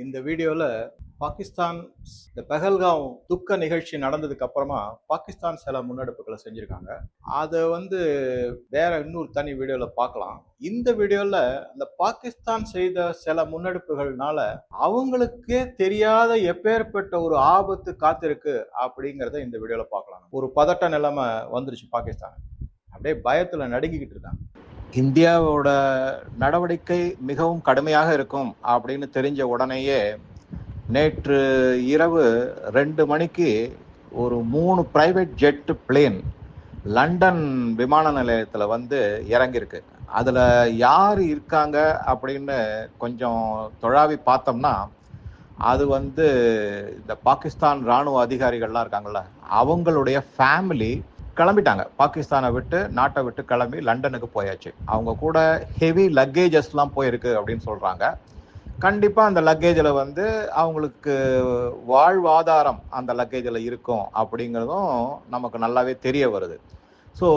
இந்த வீடியோவில் பாகிஸ்தான் இந்த பெஹல்காம் துக்க நிகழ்ச்சி நடந்ததுக்கு அப்புறமா பாகிஸ்தான் சில முன்னெடுப்புகளை செஞ்சுருக்காங்க. அதை வந்து வேற இன்னொரு தனி வீடியோவில் பார்க்கலாம் இந்த வீடியோவில் அந்த பாகிஸ்தான் செய்த சில முன்னெடுப்புகள்னால அவங்களுக்கே தெரியாத எப்பேற்பட்ட ஒரு ஆபத்து காத்திருக்கு அப்படிங்கிறத இந்த வீடியோவில் பார்க்கலாம் ஒரு பதட்ட நிலைமை வந்துருச்சு பாகிஸ்தான் அப்படியே பயத்தில் நடுங்கிக்கிட்டு இருக்காங்க. இந்தியாவோட நடவடிக்கை மிகவும் கடுமையாக இருக்கும் அப்படின்னு தெரிஞ்ச உடனேயே நேற்று இரவு ரெண்டு மணிக்கு ஒரு மூணு பிரைவேட் ஜெட் பிளேன் லண்டன் விமான நிலையத்தில் வந்து இறங்கியிருக்கு. அதில் யார் இருக்காங்க அப்படின்னு கொஞ்சம் தொழாவி பார்த்தோம்னா அது வந்து இந்த பாகிஸ்தான் ராணுவ அதிகாரிகள்லாம் இருக்காங்கல்ல அவங்களுடைய ஃபேமிலி கிளம்பிட்டாங்க. பாகிஸ்தானை விட்டு நாட்டை விட்டு கிளம்பி லண்டனுக்கு போயாச்சு. அவங்க கூட ஹெவி லக்கேஜஸ்லாம் போயிருக்கு அப்படின்னு சொல்கிறாங்க கண்டிப்பாக அந்த லக்கேஜில் வந்து அவங்களுக்கு வாழ்வாதாரம் அந்த லக்கேஜில் இருக்கும் அப்படிங்கிறதும் நமக்கு நல்லாவே தெரிய வருது. ஸோ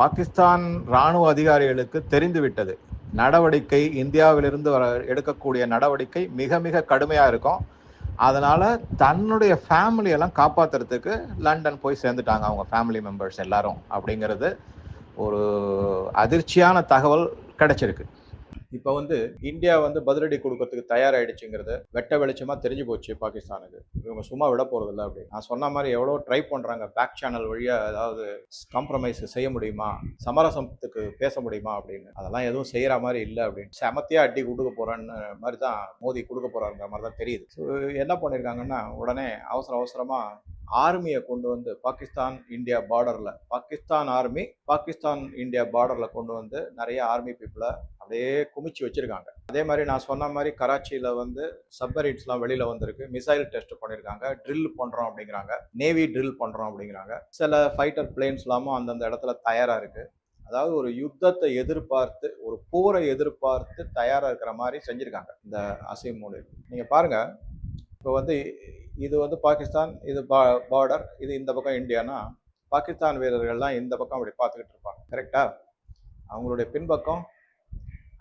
பாகிஸ்தான் இராணுவ அதிகாரிகளுக்கு தெரிந்து விட்டது. நடவடிக்கை இந்தியாவிலிருந்து வர எடுக்கக்கூடிய நடவடிக்கை மிக மிக கடுமையாக இருக்கும். அதனால தன்னுடைய ஃபேமிலியெல்லாம் காப்பாத்துறதுக்கு லண்டன் போய் சேர்ந்துட்டாங்க அவங்க ஃபேமிலி மெம்பர்ஸ் எல்லாரும் அப்படிங்கிறது ஒரு அதிர்ச்சியான தகவல் கிடைச்சிருக்கு. இப்போ வந்து இந்தியா வந்து பதிலடி கொடுக்கறதுக்கு தயாராகிடுச்சுங்கிறது வெட்ட வெளிச்சமாக தெரிஞ்சு போச்சு பாகிஸ்தானுக்கு. இவங்க சும்மா விட போகிறதில்ல அப்படி நான் சொன்ன மாதிரி எவ்வளோ ட்ரை பண்ணுறாங்க பேக் சேனல் வழியாக ஏதாவது காம்ப்ரமைஸ் செய்ய முடியுமா? சமரசத்துக்கு பேச முடியுமா அப்படின்னு. அதெல்லாம் எதுவும் செய்கிற மாதிரி இல்லை அப்படின்னு. செமத்தியாக அடி கொடுக்க போகிறேன்னு மாதிரி தான் மோதி கொடுக்க போகிறாருங்கிற மாதிரி தான் தெரியுது. ஸோ என்ன பண்ணியிருக்காங்கன்னா உடனே அவசர அவசரமாக ஆர்மியை கொண்டு வந்து பாகிஸ்தான் இந்தியா பார்டரில் பாகிஸ்தான் ஆர்மி பாகிஸ்தான் இந்தியா பார்டரில் கொண்டு வந்து நிறைய ஆர்மி பீப்புளை அப்படியே குமிச்சு வச்சிருக்காங்க. அதே மாதிரி நான் சொன்ன மாதிரி கராச்சியில் வந்து சப்மரீன்ஸ்லாம் வெளியில் வந்திருக்கு. மிசைல் டெஸ்ட் பண்ணியிருக்காங்க ட்ரில் பண்ணுறோம் அப்படிங்கிறாங்க. நேவி ட்ரில் பண்ணுறோம் அப்படிங்கிறாங்க. சில ஃபைட்டர் பிளேன்ஸ்லாமும் அந்தந்த இடத்துல தயாராக இருக்குது அதாவது ஒரு யுத்தத்தை எதிர்பார்த்து ஒரு போரை எதிர்பார்த்து தயாராக இருக்கிற மாதிரி செஞ்சுருக்காங்க இந்த அசீம் மூலி நீங்கள் பாருங்கள் இப்போ வந்து இது வந்து பாகிஸ்தான் இது பா பார்டர் இது இந்த பக்கம் இந்தியானா? பாகிஸ்தான் வீரர்கள்லாம் இந்த பக்கம் அப்படி பார்த்துக்கிட்டு இருப்பாங்க. கரெக்டாக அவங்களுடைய பின்பக்கம்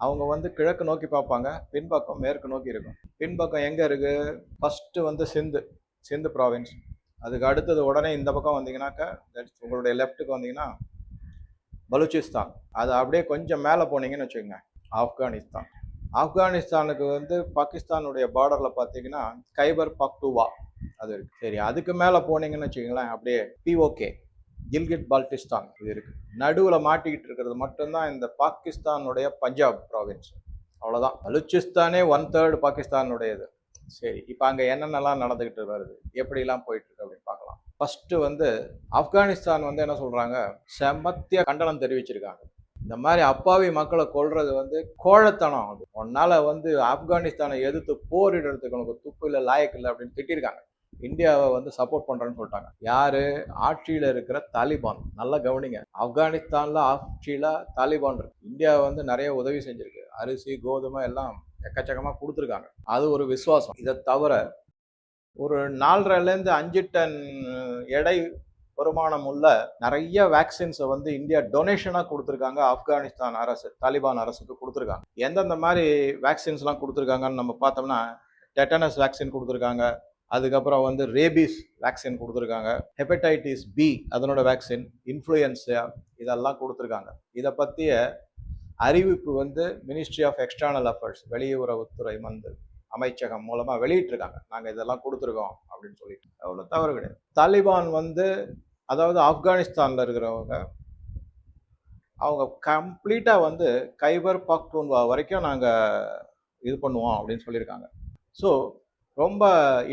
அவங்க வந்து கிழக்கு நோக்கி பார்ப்பாங்க. பின்பக்கம் மேற்கு நோக்கி இருக்கும். பின்பக்கம் எங்கே இருக்குது ஃபஸ்ட்டு வந்து சிந்து சிந்து ப்ராவின்ஸ் அதுக்கு அடுத்தது உடனே இந்த பக்கம் வந்தீங்கன்னாக்கா உங்களுடைய லெஃப்ட்டுக்கு வந்தீங்கன்னா பலூச்சிஸ்தான். அது அப்படியே கொஞ்சம் மேலே போனீங்கன்னு வச்சுக்கோங்க. ஆப்கானிஸ்தான். ஆப்கானிஸ்தானுக்கு வந்து பாகிஸ்தானுடைய பார்டரில் பார்த்தீங்கன்னா கைபர் பக்துவா அது இருக்கு. சரி அதுக்கு மேலே போனீங்கன்னு வச்சுக்கோங்களேன் அப்படியே பிஓகே கில்கிட் பால்டிஸ்தான் இது இருக்கு. நடுவில் மாட்டிக்கிட்டு இருக்கிறது மட்டும்தான் இந்த பாகிஸ்தானுடைய பஞ்சாப் ப்ராவின்ஸ் அவ்வளோதான் பலுச்சிஸ்தானே ஒன் தேர்டு பாகிஸ்தானுடையது. சரி இப்போ அங்கே என்னென்னலாம் நடந்துக்கிட்டு வருது? எப்படிலாம் போயிட்டு இருக்கு அப்படின்னு பார்க்கலாம். ஃபர்ஸ்ட் வந்து ஆப்கானிஸ்தான் வந்து என்ன சொல்றாங்க? செமத்திய கண்டனம் தெரிவிச்சிருக்காங்க. இந்த மாதிரி அப்பாவி மக்களை கொள்றது வந்து கோழத்தனம் அது. உன்னால வந்து ஆப்கானிஸ்தானை எதிர்த்து போரிடுறதுக்கு உனக்கு துப்பு இல்லை லாயக்கு இல்லை அப்படின்னு திட்டிருக்காங்க. இந்தியாவை வந்து சப்போர்ட் பண்றேன்னு சொல்லிட்டாங்க. யாரு? ஆட்சியில இருக்கிற தாலிபான். நல்லா கவனிங்க. ஆப்கானிஸ்தான்ல ஆட்சியில தாலிபான் இருக்கு. இந்தியா வந்து நிறைய உதவி செஞ்சிருக்கு. அரிசி கோதுமை எல்லாம் எக்கச்சக்கமா கொடுத்துருக்காங்க. அது ஒரு விசுவாசம். இதை தவிர ஒரு நாலரைலேருந்து அஞ்சு டன் எடை வருமானம் உள்ள நிறைய வேக்சின்ஸை வந்து இந்தியா டொனேஷனாக கொடுத்துருக்காங்க. ஆப்கானிஸ்தான் அரசு தாலிபான் அரசுக்கு கொடுத்துருக்காங்க. எந்தெந்த மாதிரி வேக்சின்ஸ்லாம் கொடுத்துருக்காங்கன்னு நம்ம பார்த்தோம்னா டெட்டனஸ் வேக்சின் கொடுத்துருக்காங்க. அதுக்கப்புறம் வந்து ரேபீஸ் வேக்சின் கொடுத்துருக்காங்க. ஹெப்படைட்டிஸ் பி அதனோட வேக்சின் இன்ஃப்ளூயன்ஸா இதெல்லாம் கொடுத்துருக்காங்க. இதை பற்றிய அறிவிப்பு வந்து மினிஸ்ட்ரி ஆஃப் எக்ஸ்டர்னல் அஃபேர்ஸ் வெளியுறவுத்துறை வந்து அமைச்சகம் மூலமாக வெளியிட்டிருக்காங்க. நாங்கள் இதெல்லாம் கொடுத்துருக்கோம் அப்படின்னு சொல்லிட்டு. அவ்வளோ தவறு கிடையாது. தாலிபான் வந்து அதாவது ஆப்கானிஸ்தானில் இருக்கிறவங்க அவங்க கம்ப்ளீட்டாக வந்து கைபர் பாக்டூன்வா வரைக்கும் நாங்கள் இது பண்ணுவோம் அப்படின்னு சொல்லியிருக்காங்க. ஸோ ரொம்ப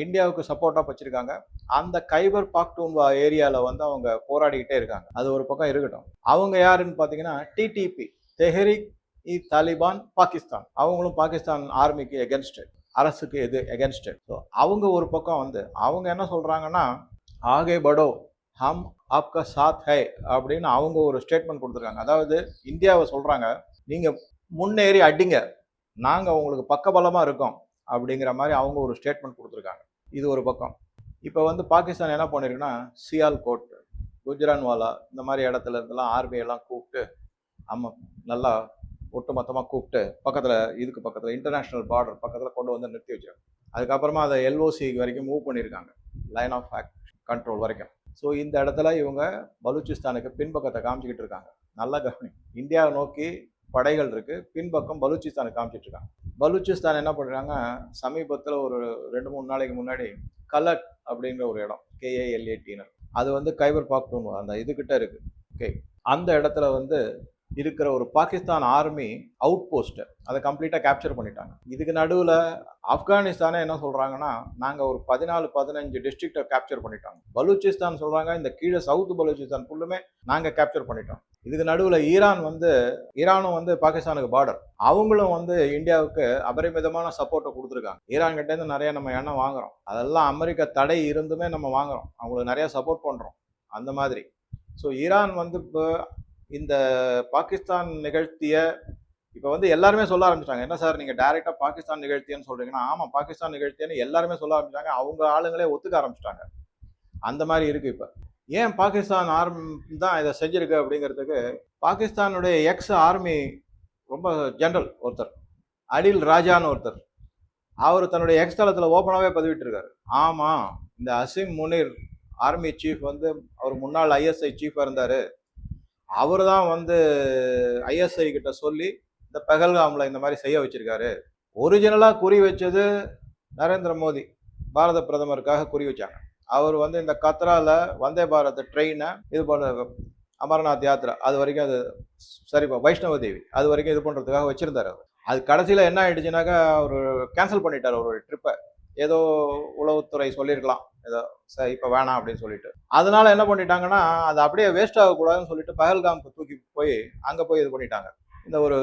இந்தியாவுக்கு சப்போர்ட்டாக வச்சுருக்காங்க. அந்த கைபர் பாக்டூன்வா ஏரியாவில் வந்து அவங்க போராடிக்கிட்டே இருக்காங்க. அது ஒரு பக்கம் இருக்கட்டும். அவங்க யாருன்னு பார்த்தீங்கன்னா டிடிபி தெஹரிக் இ தாலிபான் பாகிஸ்தான். அவங்களும் பாகிஸ்தான் ஆர்மிக்கு எகென்ஸ்ட் அரசுக்கு எது எகென்ஸ்ட் ஸோ அவங்க ஒரு பக்கம் வந்து அவங்க என்ன சொல்கிறாங்கன்னா ஆகே படோ ஹம் ஆப்கா சாத் ஹை அப்படின்னு அவங்க ஒரு ஸ்டேட்மெண்ட் கொடுத்துருக்காங்க. அதாவது இந்தியாவை சொல்கிறாங்க நீங்கள் முன்னேறி அடிங்க நாங்கள் உங்களுக்கு பக்கபலமாக இருக்கோம் அப்படிங்கிற மாதிரி அவங்க ஒரு ஸ்டேட்மெண்ட் கொடுத்துருக்காங்க. இது ஒரு பக்கம். இப்போ வந்து பாகிஸ்தான் என்ன பண்ணிருக்குன்னா சியால்கோட் குஜ்ரான்வாலா இந்த மாதிரி இடத்துல இருந்தெல்லாம் ஆர்மி எல்லாம் கூப்பிட்டு ஆமாம் நல்லா ஒட்டு மொத்தமாக கூப்பிட்டு பக்கத்தில் இதுக்கு பக்கத்தில் இன்டர்நேஷ்னல் பார்டர் பக்கத்தில் கொண்டு வந்து நிறுத்தி வச்சாங்க அதுக்கப்புறமா அதை எல்ஓசி வரைக்கும் மூவ் பண்ணியிருக்காங்க லைன் ஆஃப் கண்ட்ரோல் வரைக்கும். ஸோ இந்த இடத்துல இவங்க பலூச்சிஸ்தானுக்கு பின்பக்கத்தை காமிச்சிக்கிட்டு இருக்காங்க. நல்லா கவனி இந்தியாவை நோக்கி படைகள் இருக்குது பின்பக்கம் பலூச்சிஸ்தானுக்கு காமிச்சிட்டு இருக்காங்க. பலூச்சிஸ்தான் என்ன பண்ணுறாங்க சமீபத்தில் ஒரு ரெண்டு மூணு நாளைக்கு முன்னாடி கலட் அப்படிங்கிற ஒரு இடம் கேஏஎல்ஏடின்னு அது வந்து கைபர் பாக்டூன் அந்த இதுகிட்ட இருக்குது ஓகே அந்த இடத்துல வந்து இருக்கிற ஒரு பாகிஸ்தான் ஆர்மி அவுட் போஸ்ட் அதை கம்ப்ளீட்டாக கேப்சர் பண்ணிட்டாங்க. இதுக்கு நடுவில் ஆப்கானிஸ்தானே என்ன சொல்கிறாங்கன்னா நாங்கள் ஒரு பதினாலு பதினஞ்சு டிஸ்ட்ரிக்டை கேப்சர் பண்ணிட்டோம். பலூச்சிஸ்தான் சொல்கிறாங்க இந்த கீழே சவுத் பலூச்சிஸ்தான் ஃபுல்லுமே நாங்கள் கேப்சர் பண்ணிட்டோம். இதுக்கு நடுவில் ஈரான் வந்து ஈரானும் வந்து பாகிஸ்தானுக்கு பார்டர் அவங்களும் வந்து இந்தியாவுக்கு அபரிமிதமான சப்போர்ட்டை கொடுத்துருக்காங்க. ஈரான் கிட்டேருந்து நிறைய நம்ம எண்ணெய் வாங்குறோம். அதெல்லாம் அமெரிக்க தடை இருந்துமே நம்ம வாங்குறோம். அவங்களுக்கு நிறையா சப்போர்ட் பண்ணுறோம் அந்த மாதிரி. ஸோ ஈரான் வந்து இப்போ இந்த பாகிஸ்தான் நிகழ்த்திய இப்போ வந்து எல்லாருமே சொல்ல ஆரம்பிச்சிட்டாங்க. என்ன சார் நீங்கள் டைரெக்டாக பாகிஸ்தான் நிகழ்த்தியன்னு சொல்கிறீங்கன்னா ஆமாம் பாகிஸ்தான் நிகழ்த்தியன்னு எல்லாருமே சொல்ல ஆரம்பிச்சிட்டாங்க. அவங்க ஆளுங்களே ஒத்துக்க ஆரம்பிச்சிட்டாங்க. அந்த மாதிரி இருக்குது இப்போ. ஏன் பாகிஸ்தான் ஆர்மி தான் இதை செஞ்சுருக்கு அப்படிங்கிறதுக்கு பாகிஸ்தானுடைய எக்ஸ் ஆர்மி ரொம்ப ஜென்ரல் ஒருத்தர். அடில் ராஜான்னு ஒருத்தர். அவர் தன்னுடைய எக்ஸ் தளத்தில் ஓப்பனாகவே பதிவிட்டிருக்காரு. ஆமாம் இந்த அசிம் முனீர் ஆர்மி சீஃப் வந்து அவர் முன்னாள் ஐஎஸ்ஐ சீஃபாக இருந்தார். அவர் தான் வந்து ஐஎஸ்ஐ கிட்ட சொல்லி இந்த பெகல்காமில் இந்த மாதிரி செய்ய வச்சுருக்காரு. ஒரிஜினலாக குறி வச்சது நரேந்திர மோடி பாரத பிரதமருக்காக குறி வச்சாங்க. அவர் வந்து இந்த கத்ரால வந்தே பாரத் ட்ரெயினை இது பண்ண அமர்நாத் யாத்திரை அது வரைக்கும் அது சரிப்பா வைஷ்ணவ தேவி அது வரைக்கும் இது பண்ணுறதுக்காக வச்சுருந்தார் அவர். அது கடைசியில் என்ன ஆயிடுச்சுனாக்கா அவர் கேன்சல் பண்ணிட்டார் ஒரு ட்ரிப்பை ஏதோ உளவுத்துறை சொல்லியிருக்கலாம். ஏதோ சரி இப்போ வேணாம் அப்படின்னு சொல்லிட்டு. அதனால என்ன பண்ணிட்டாங்கன்னா அது அப்படியே வேஸ்ட் ஆகக்கூடாதுன்னு சொல்லிட்டு பகல்காம்க்கு தூக்கி போய் அங்கே போய் இது பண்ணிட்டாங்க. இந்த ஒரு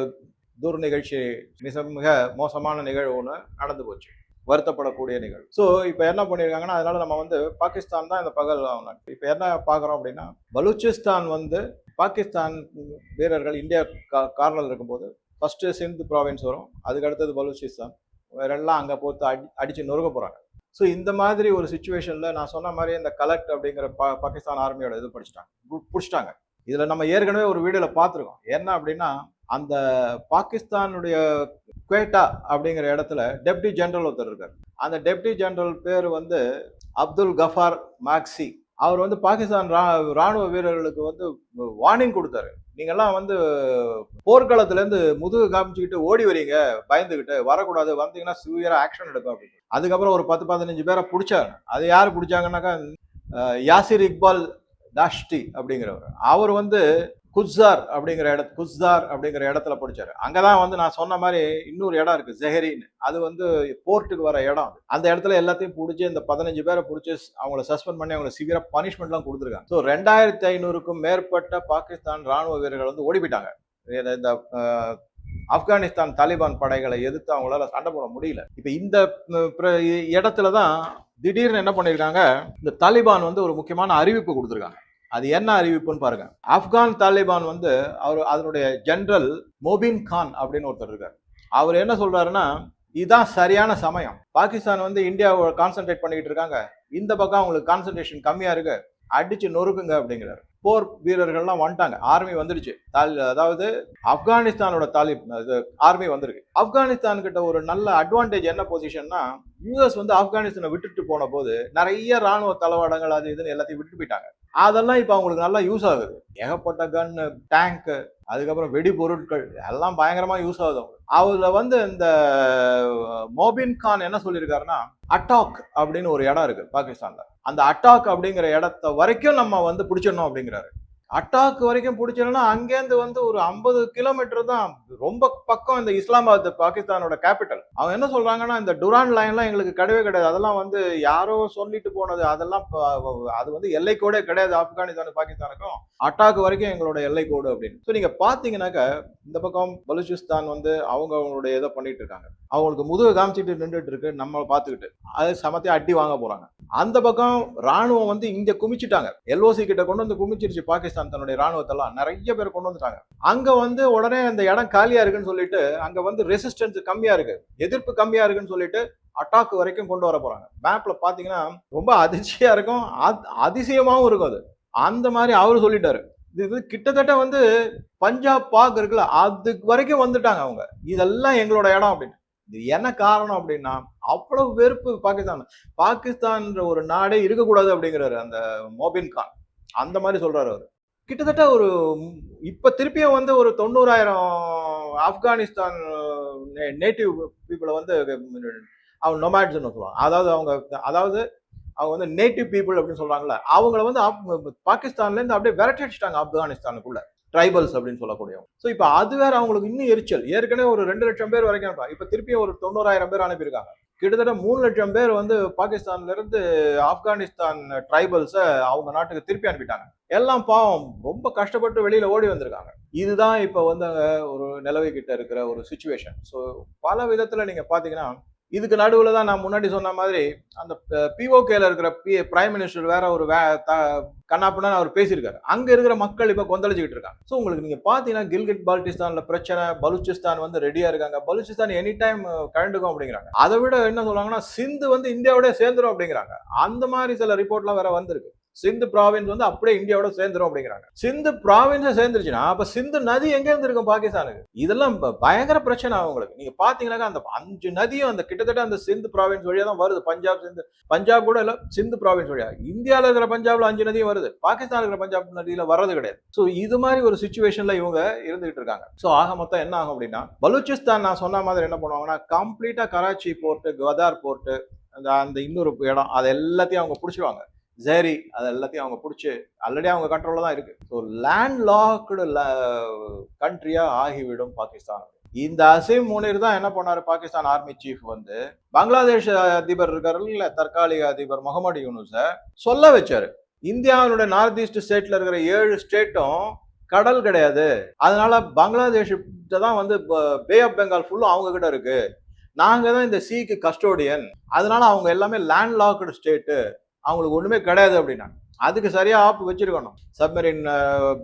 தூர் நிகழ்ச்சி மிக மிக மோசமான நிகழ்வு ஒன்று நடந்து போச்சு. வருத்தப்படக்கூடிய நிகழ்வு. ஸோ இப்போ என்ன பண்ணியிருக்காங்கன்னா அதனால நம்ம வந்து பாகிஸ்தான் தான் இந்த பகல் இப்போ என்ன பார்க்குறோம் அப்படின்னா பலூச்சிஸ்தான் வந்து பாகிஸ்தான் வீரர்கள் இந்தியா கா கார்னல் இருக்கும்போது ஃபஸ்ட்டு சிந்து ப்ராவின்ஸ் வரும். அதுக்கு அடுத்தது பலூச்சிஸ்தான். வேறெல்லாம் அங்கே போட்டு அடி அடித்து நொறுக்க போகிறாங்க ஸோ இந்த மாதிரி ஒரு சுச்சுவேஷனில் நான் சொன்ன மாதிரி இந்த கலெக்ட் அப்படிங்கிற பா பாகிஸ்தான் ஆர்மியோட இது படிச்சிட்டாங்க. பிடிச்சிட்டாங்க. இதில் நம்ம ஏற்கனவே ஒரு வீடியோவில் பார்த்துருக்கோம். என்ன அப்படின்னா அந்த பாகிஸ்தானுடைய குவேட்டா அப்படிங்கிற இடத்துல டெப்டி ஜெனரல் ஒருத்தர் இருக்கார். அந்த டெப்டி ஜெனரல் பேர் வந்து அப்துல் கஃபார் மாக்சி. அவர் வந்து பாகிஸ்தான் ரா ராணுவ வீரர்களுக்கு வந்து வார்னிங் கொடுத்தாரு. நீங்கள்லாம் வந்து போர்க்களத்துலேருந்து முதுகு காமிச்சுக்கிட்டு ஓடி வரீங்க பயந்துக்கிட்டு வரக்கூடாது வந்தீங்கன்னா சிவியராக ஆக்ஷன் எடுக்கும் அப்படின்னு. அதுக்கப்புறம் ஒரு பத்து பதினஞ்சு பேரை பிடிச்சாங்க அது யார் பிடிச்சாங்கன்னாக்கா யாசிர் இக்பால் தாஷ்டி அப்படிங்கிறவர். அவர் வந்து குஸ்ஸார் அப்படிங்கிற இட குஸ்தார் அப்படிங்கிற இடத்துல பிடிச்சாரு. அங்கே தான் வந்து நான் சொன்ன மாதிரி இன்னொரு இடம் இருக்குது ஜெஹரின்னு. அது வந்து போர்ட்டுக்கு வர இடம் அது. அந்த இடத்துல எல்லாத்தையும் பிடிச்சி இந்த பதினஞ்சு பேரை பிடிச்சி அவங்கள சஸ்பெண்ட் பண்ணி அவங்களை சிவியராக பனிஷ்மெண்ட்லாம் கொடுத்துருக்காங்க. ஸோ ரெண்டாயிரத்தி ஐநூறுக்கும் மேற்பட்ட பாகிஸ்தான் ராணுவ வீரர்கள் வந்து ஓடி போயிட்டாங்க இந்த ஆப்கானிஸ்தான் தாலிபான் படைகளை எதிர்த்து அவங்களால சண்டை போட முடியல. இப்போ இந்த இடத்துல தான் திடீர்னு என்ன பண்ணியிருக்காங்க இந்த தாலிபான் வந்து ஒரு முக்கியமான அறிவிப்பு கொடுத்துருக்காங்க. அது என்ன அறிவிப்புன்னு பாருங்க. ஆப்கான் தாலிபான் வந்து அவர் அதனுடைய ஜென்ரல் மொபின் கான் அப்படின்னு ஒருத்தர் இருக்கார். அவர் என்ன சொல்றாருன்னா இதுதான் சரியான சமயம். பாகிஸ்தான் வந்து இந்தியாவை கான்சென்ட்ரேட் பண்ணிக்கிட்டு இருக்காங்க. இந்த பக்கம் அவங்களுக்கு கான்சென்ட்ரேஷன் கம்மியா இருக்கு. அடிச்சு நொறுக்குங்க அப்படிங்கிறாரு. போர் வீரர்கள்லாம் வந்துட்டாங்க. ஆர்மி வந்துடுச்சு தாலி அதாவது ஆப்கானிஸ்தானோட தாலிப் இது ஆர்மி வந்திருக்கு. ஆப்கானிஸ்தான் கிட்ட ஒரு நல்ல அட்வான்டேஜ் என்ன பொசிஷன்னா யூஎஸ் வந்து ஆப்கானிஸ்தானை விட்டுட்டு போன போது நிறைய ராணுவ தளவாடங்கள் அது இதுன்னு எல்லாத்தையும் விட்டு போயிட்டாங்க. அதெல்லாம் இப்போ அவங்களுக்கு நல்லா யூஸ் ஆகுது. ஏகப்பட்ட கன் டேங்க்கு அதுக்கப்புறம் வெடி பொருட்கள் எல்லாம் பயங்கரமாக யூஸ் ஆகுது அவங்கள வந்து இந்த மோபின் கான் என்ன சொல்லியிருக்காருன்னா அட்டாக் அப்படின்னு ஒரு இடம் இருக்குது பாகிஸ்தானில். அந்த அட்டாக் அப்படிங்கிற இடத்த வரைக்கும் நம்ம வந்து பிடிச்சிடணும் அப்படிங்கிறாரு. அட்டாக் வரைக்கும் பிடிச்சிடணும்னா அங்கேருந்து வந்து ஒரு ஐம்பது கிலோமீட்டர் தான் ரொம்ப பக்கம் இந்த இஸ்லாமாபாத் பாகிஸ்தானோட கேபிட்டல் அவங்க என்ன சொல்றாங்கன்னா இந்த டுரான் லைன்லாம் எங்களுக்கு கிடையவே கிடையாது. அதெல்லாம் வந்து யாரோ சொல்லிட்டு போனது. அதெல்லாம் அது வந்து எல்லை கோடே கிடையாது. ஆப்கானிஸ்தான் பாகிஸ்தானுக்கும் அட்டாக் வரைக்கும் எங்களோட எல்லை கோடு அப்படின்னு. ஸோ நீங்க பாத்தீங்கன்னாக்க இந்த பக்கம் பலுச்சிஸ்தான் வந்து அவங்க அவங்களுடைய இதை பண்ணிட்டு இருக்காங்க அவங்களுக்கு முதுகு காமிச்சிட்டு நின்றுட்டு இருக்கு நம்ம பார்த்துக்கிட்டு அது சமத்தையும் அட்டி வாங்க போறாங்க. அந்த பக்கம் ராணுவம் வந்து இங்க குமிச்சிட்டாங்க. எல்ஓசி கிட்ட கொண்டு வந்து குமிச்சிருச்சு பாகிஸ்தான் தன்னுடைய ராணுவத்தெல்லாம் நிறைய பேர் கொண்டு வந்துட்டாங்க. அங்க வந்து உடனே அந்த இடம் காலியா இருக்குன்னு சொல்லிட்டு அங்க வந்து ரெசிஸ்டன்ஸ் கம்மியா இருக்கு. எதிர்ப்பு கம்மியா இருக்குன்னு சொல்லிட்டு அட்டாக் வரைக்கும் கொண்டு வர போறாங்க. மேப்ல பாத்தீங்கன்னா ரொம்ப அதிர்ச்சியா இருக்கும். அதிசயமாவும் இருக்கும் அது. அந்த மாதிரி அவரு சொல்லிட்டாரு. இது கிட்டத்தட்ட வந்து பஞ்சாப் பாக் இருக்குல்ல அதுக்கு வரைக்கும் வந்துட்டாங்க அவங்க. இதெல்லாம் எங்களோட இடம் அப்படின்னு. இது என்ன காரணம் அப்படின்னா அவ்வளவு வெறுப்பு பாகிஸ்தான். பாகிஸ்தான்ற ஒரு நாடே இருக்கக்கூடாது அப்படிங்கிறாரு அந்த மோபின் கான். அந்த மாதிரி சொல்றாரு அவர். கிட்டத்தட்ட ஒரு இப்போ திருப்பியும் வந்து ஒரு தொண்ணூறாயிரம் ஆப்கானிஸ்தான் நேட்டிவ் பீப்புளை வந்து அவங்க நொமேட்ஸ்னு சொல்லுவாங்க. அதாவது அவங்க அதாவது அவங்க வந்து நேட்டிவ் பீப்புள் அப்படின்னு சொல்றாங்கல்ல அவங்கள வந்து ஆப்- அப்படியே விரட்டி அடிச்சிட்டாங்க ஆப்கானிஸ்தானுக்குள்ள ட்ரைபல்ஸ் அப்படின்னு சொல்லக்கூடியவங்க. ஸோ இப்போ அது வேற அவங்களுக்கு இன்னும் எரிச்சல். ஏற்கனவே ஒரு ரெண்டு லட்சம் பேர் வரைக்கும் இப்போ திருப்பியும் ஒரு தொண்ணூறாயிரம் பேர் அனுப்பியிருக்காங்க. கிட்டத்தட்ட மூணு லட்சம் பேர் வந்து பாகிஸ்தான்ல இருந்து ஆப்கானிஸ்தான் ட்ரைபல்ஸை அவங்க நாட்டுக்கு திருப்பி அனுப்பிட்டாங்க. எல்லாம் பாவம் ரொம்ப கஷ்டப்பட்டு வெளியில ஓடி வந்திருக்காங்க. இதுதான் இப்போ வந்து ஒரு ஒரு நிலவைக்கிட்ட இருக்கிற ஒரு சுச்சுவேஷன் ஸோ பல விதத்துல நீங்க பாத்தீங்கன்னா இதுக்கு நடுவில் தான் நான் முன்னாடி சொன்ன மாதிரி அந்த பிஓகேல இருக்கிற பி பிரைம் மினிஸ்டர் வேற ஒரு வே கண்ணாப்புனா அவர் பேசியிருக்காரு. அங்க இருக்கிற மக்கள் இப்ப கொந்தளிச்சுக்கிட்டு இருக்காங்க. ஸோ உங்களுக்கு நீங்க பாத்தீங்கன்னா கில்கிட் பால்டிஸ்தான்ல பிரச்சனை பலூச்சிஸ்தான் வந்து ரெடியா இருக்காங்க. பலுச்சிஸ்தான் எனி டைம் கழண்டுக்கும் அப்படிங்கிறாங்க. அதை விட என்ன சொல்றாங்கன்னா சிந்து வந்து இந்தியாவோட சேர்ந்துரும் அப்படிங்கிறாங்க. அந்த மாதிரி சில ரிப்போர்ட்லாம் வேற வந்திருக்கு. சிந்து ப்ராவின்ஸ் வந்து அப்படியே இந்தியாவோட சேர்ந்துரும் அப்படிங்கிறாங்க. சிந்து ப்ராவின்ஸை சேர்ந்துருச்சுன்னா அப்ப சிந்து நதி எங்க இருந்திருக்கும் பாகிஸ்தானுக்கு? இதெல்லாம் பயங்கர பிரச்சனை அவங்களுக்கு நீங்க பாத்தீங்கன்னா அந்த அஞ்சு நதியும் அந்த கிட்டத்தட்ட அந்த சிந்து ப்ராவின்ஸ் வழியா தான் வருது. பஞ்சாப் சிந்து பஞ்சாப் கூட இல்ல சிந்து ப்ராவின்ஸ் வழியா. இந்தியாவில் இருக்கிற பஞ்சாப்ல அஞ்சு நதியும் வருது. பாகிஸ்தான் இருக்கிற பஞ்சாப் நதியில வர்றது கிடையாது. ஸோ இது மாதிரி ஒரு சுச்சுவேஷன்ல இவங்க இருந்துகிட்டு இருக்காங்க. ஸோ ஆக மொத்தம் என்ன ஆகும் அப்படின்னா பலூச்சிஸ்தான் நான் சொன்ன மாதிரி என்ன பண்ணுவாங்கன்னா கம்ப்ளீட்டா கராச்சி போர்ட்டு கதார் போர்ட்டு அந்த அந்த இன்னொரு இடம் அது எல்லாத்தையும் அவங்க பிடிச்சிருவாங்க. ஜேரி அது எல்லாத்தையும் அவங்க பிடிச்சி ஆல்ரெடி அவங்க கண்ட்ரோலில் தான் இருக்கு. ஸோ லேண்ட் லாக்டு கண்ட்ரியா ஆகிவிடும் பாகிஸ்தான். இந்த அசீம் முனிர் தான் என்ன பண்ணார்? பாகிஸ்தான் ஆர்மி சீஃப் வந்து பங்களாதேஷ் அதிபர் இருக்காருல்ல தற்காலிக அதிபர் முகமது யூனுஸை சொல்ல வச்சாரு. இந்தியாவினுடைய நார்த் ஈஸ்ட் ஸ்டேட்ல இருக்கிற ஏழு ஸ்டேட்டும் கடல் கிடையாது. அதனால பங்களாதேஷ் தான் வந்து பே ஆஃப் பெங்கால் ஃபுல்லும் அவங்க கிட்ட இருக்கு. நாங்க தான் இந்த சீக்கு கஸ்டோடியன் அதனால அவங்க எல்லாமே லேண்ட் லாக்டு ஸ்டேட்டு அவங்களுக்கு ஒண்ணுமே கிடையாது அப்படின்னா அதுக்கு சரியா ஆப் வச்சிருக்கணும். சப்மரின்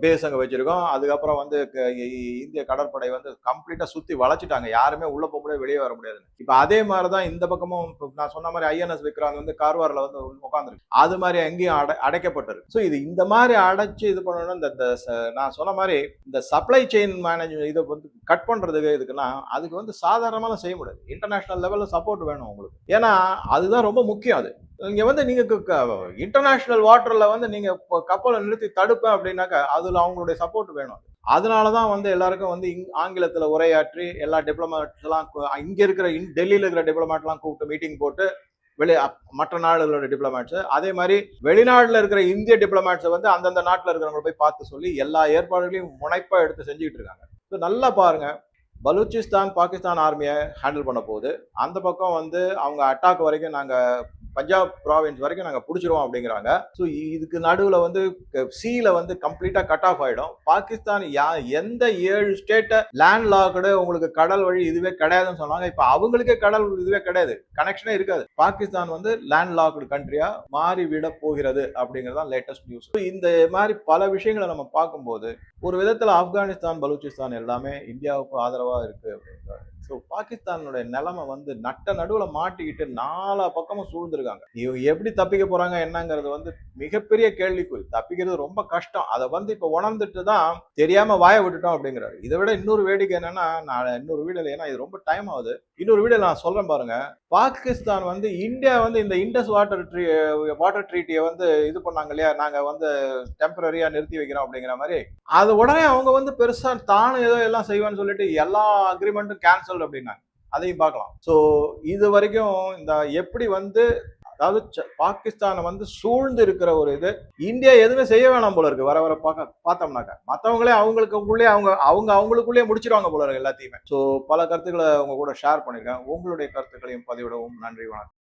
பேஸ் அங்க வச்சிருக்கோம். அதுக்கப்புறம் வந்து க- இ- இந்திய கடற்படை வந்து கம்ப்ளீட்டா சுத்தி வளைச்சிட்டாங்க யாருமே உள்ள போக முடியாது வெளியே வர முடியாது இப்ப அதே மாதிரிதான் இந்த பக்கமும் நான் சொன்ன மாதிரி ஐஎன்எஸ் விக்ராந்த் வந்து கார்வாரில் வந்து உட்காந்துருக்கு அது மாதிரி அங்கேயும் அடை அடைக்கப்பட்டிருக்கு. ஸோ இது இந்த மாதிரி அடைச்சு இது பண்ணணும்னா இந்த இந்த நான் சொன்ன மாதிரி இந்த சப்ளை செயின் மேனேஜ்மெண்ட் இதை வந்து கட் பண்றதுக்கு இதுக்குன்னா அதுக்கு வந்து சாதாரணமாக செய்ய முடியாது. இன்டர்நேஷனல் லெவலில் சப்போர்ட் வேணும் உங்களுக்கு. ஏன்னா அதுதான் ரொம்ப முக்கியம் அது. இங்க வந்து நீங்க இன்டர்நேஷனல் வாட்டர்ல வந்து நீங்க கப்பலை நிறுத்தி தடுப்பேன் அப்படின்னாக்கா அதுல அவங்களுடைய சப்போர்ட் வேணும். அதனாலதான் வந்து எல்லாருக்கும் வந்து இங்- ஆங்கிலத்துல உரையாற்றி எல்லா டிப்ளமேட்ஸ் எல்லாம் இங்க இருக்கிற இன் டெல்லியில இருக்கிற டிப்ளமேட் எல்லாம் கூப்பிட்டு மீட்டிங் போட்டு வெளி அப்- மற்ற நாடுகளோட டிப்ளமேட்ஸ் அதே மாதிரி வெளிநாட்டில் இருக்கிற இந்திய டிப்ளமேட்ஸை வந்து அந்தந்த நாட்டுல இருக்கிறவங்க போய் பார்த்து சொல்லி எல்லா ஏற்பாடுகளையும் முனைப்பா எடுத்து செஞ்சுக்கிட்டு இருக்காங்க. ஸோ நல்லா பாருங்க. பலூச்சிஸ்தான் பாகிஸ்தான் ஆர்மியை ஹேண்டில் பண்ண போகுது. அந்த பக்கம் வந்து அவங்க அட்டாக் வரைக்கும் நாங்கள் பஞ்சாப் ப்ராவின்ஸ் வரைக்கும் நாங்கள் பிடிச்சிருவோம் அப்படிங்கிறாங்க. ஸோ இதுக்கு நடுவில் வந்து சீல வந்து கம்ப்ளீட்டாக கட் ஆஃப் ஆகிடும் பாகிஸ்தான் யா எந்த ஏழு ஸ்டேட்டை லேண்ட் லாக்டு உங்களுக்கு கடல் வழி இதுவே கிடையாதுன்னு சொன்னாங்க. இப்போ அவங்களுக்கே கடல் இதுவே கிடையாது. கனெக்ஷனே இருக்காது. பாகிஸ்தான் வந்து லேண்ட் லாக்டு கண்ட்ரியாக மாறி விட போகிறது அப்படிங்கிறது தான் லேட்டஸ்ட் நியூஸ் இந்த மாதிரி பல விஷயங்களை நம்ம பார்க்கும்போது ஒரு விதத்தில் ஆப்கானிஸ்தான் பலூச்சிஸ்தான் எல்லாமே இந்தியாவுக்கு ஆதரவாக இருக்குது அப்படின்றாங்க. ஸோ பாகிஸ்தானுடைய நிலைமை வந்து நட்ட நடுவில் மாட்டிக்கிட்டு நாலா பக்கமும் சூழ்ந்திருக்காங்க. இவங்க எப்படி தப்பிக்க போறாங்க என்னங்கிறது வந்து மிகப்பெரிய கேள்விக்குறி. தப்பிக்கிறது ரொம்ப கஷ்டம். அதை வந்து இப்போ உணர்ந்துட்டு தான் தெரியாம வாய விட்டுட்டோம் அப்படிங்கிறாரு. இதை விட இன்னொரு வேடிக்கை என்னன்னா நான் இன்னொரு வீடியோல ஏன்னா இது ரொம்ப டைம் ஆகுது. இன்னொரு வீடியோ நான் சொல்றேன் பாருங்க. பாகிஸ்தான் வந்து இந்தியா வந்து இந்த இண்டஸ் வாட்டர் ட்ரீ வாட்டர் ட்ரீட்டியை வந்து இது பண்ணாங்க இல்லையா? நாங்க வந்து டெம்பரரியா நிறுத்தி வைக்கிறோம் அப்படிங்கிற மாதிரி. அது உடனே அவங்க வந்து பெருசா தானும் ஏதோ எல்லாம் செய்வான்னு சொல்லிட்டு எல்லா அக்ரிமெண்ட்டும் கேன்சல் அப்படின்னாங்க. அதையும் பார்க்கலாம். ஸோ இது வரைக்கும் இந்த எப்படி வந்து அதாவது ச- பாகிஸ்தானை வந்து சூழ்ந்து இருக்கிற ஒரு இது இந்தியா எதுவுமே செய்ய வேணாம் போல இருக்கு. வர வர பார்க்க பார்த்தோம்னாக்க. மற்றவங்களே அவங்களுக்குள்ளே அவங்க அவங்க அவங்களுக்குள்ளே முடிச்சிருவாங்க போல இருக்கு எல்லாத்தையுமே. ஸோ பல கருத்துக்களை உங்க கூட ஷேர் பண்ணிருக்கேன் உங்களுடைய கருத்துக்களையும் பதிவிடவும் நன்றி வணக்கம்.